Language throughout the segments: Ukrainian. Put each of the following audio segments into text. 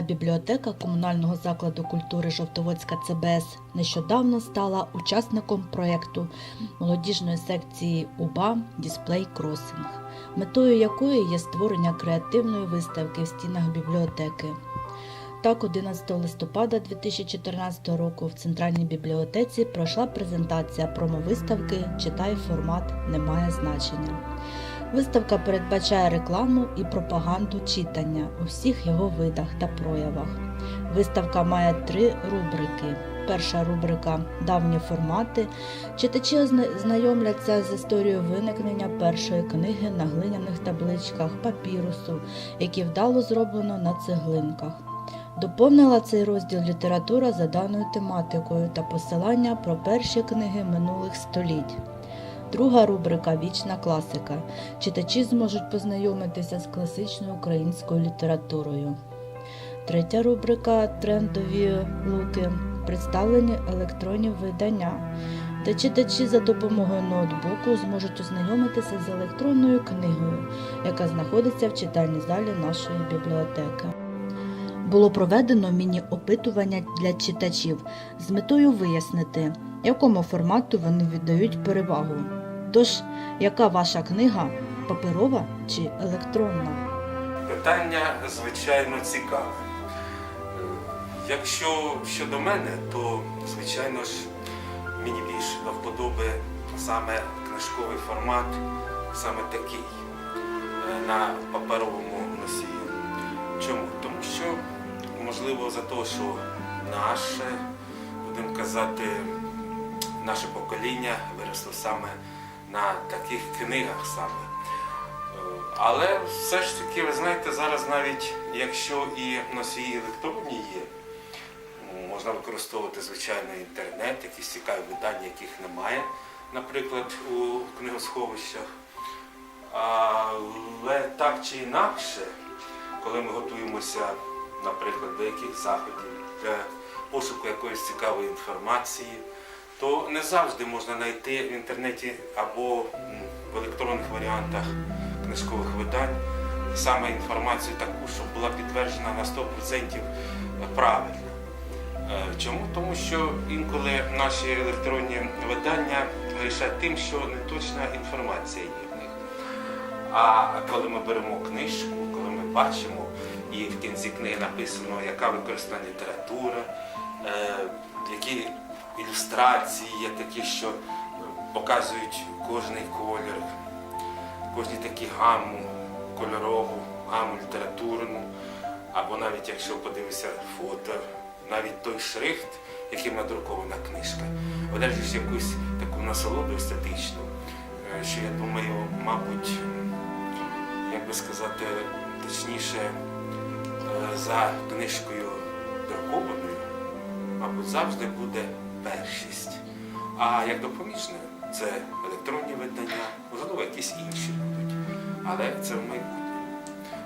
Центральна бібліотека комунального закладу культури Жовтоводська ЦБС нещодавно стала учасником проєкту молодіжної секції УБА Дісплей Кросинг, метою якої є створення креативної виставки в стінах бібліотеки. Так, 11 листопада 2014 року в центральній бібліотеці пройшла презентація промовиставки Читай формат не має значення. Виставка передбачає рекламу і пропаганду читання у всіх його видах та проявах. Виставка має три рубрики. Перша рубрика Давні формати. Читачі знайомляться з історією виникнення першої книги на глиняних табличках папірусу, які вдало зроблено на цеглинках. Доповнила цей розділ література за даною тематикою та посилання про перші книги минулих століть. Друга рубрика Вічна класика. Читачі зможуть познайомитися з класичною українською літературою. Третя рубрика Трендові луки. Представлені електронні видання, де читачі за допомогою ноутбуку зможуть ознайомитися з електронною книгою, яка знаходиться в читальній залі нашої бібліотеки. Було проведено міні-опитування для читачів з метою вияснити, якому формату вони віддають перевагу. Тож, яка ваша книга паперова чи електронна? Питання, звичайно, цікаве. Якщо щодо мене, то, звичайно ж, мені більше до вподоби саме книжковий формат, саме такий, е, на паперовому носії. Чому? Тому що, можливо, за те, що наше, будемо казати, наше покоління виросло саме на таких книгах саме. Е, Але все ж таки, ви знаєте, зараз навіть якщо і носії електронні є, можна використовувати звичайно інтернет, якісь цікаві видання, яких немає, наприклад, у книгосховищах. Але так чи інакше, коли ми готуємося, наприклад, до яких заходів для пошуку якоїсь цікавої інформації, то не завжди можна знайти в інтернеті або в електронних варіантах книжкових видань саме інформацію таку, щоб була підтверджена на 100% правильно. Е, Чому? Тому що інколи наші електронні видання грішать тим, що не точна інформація є в них. А коли ми беремо книжку, коли ми бачимо, і в кінці книги написано, яка використана література, е, які ілюстрації є такі, що е, показують кожний колір, кожні такі гаму кольорову, гаму літературну, або навіть якщо подивишся фото, навіть той шрифт, яким надрукована книжка, одержиш якусь таку насолоду естетичну, е, що я думаю, мабуть, як би сказати, точніше, е, за книжкою друкованою, мабуть, завжди буде першість. А як допоміжне, це електронні видання, можливо, якісь інші будуть. Але це в майбутньому.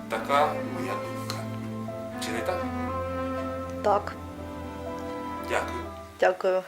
Така моя думка. Чи не так? Так, Дякую. дякую.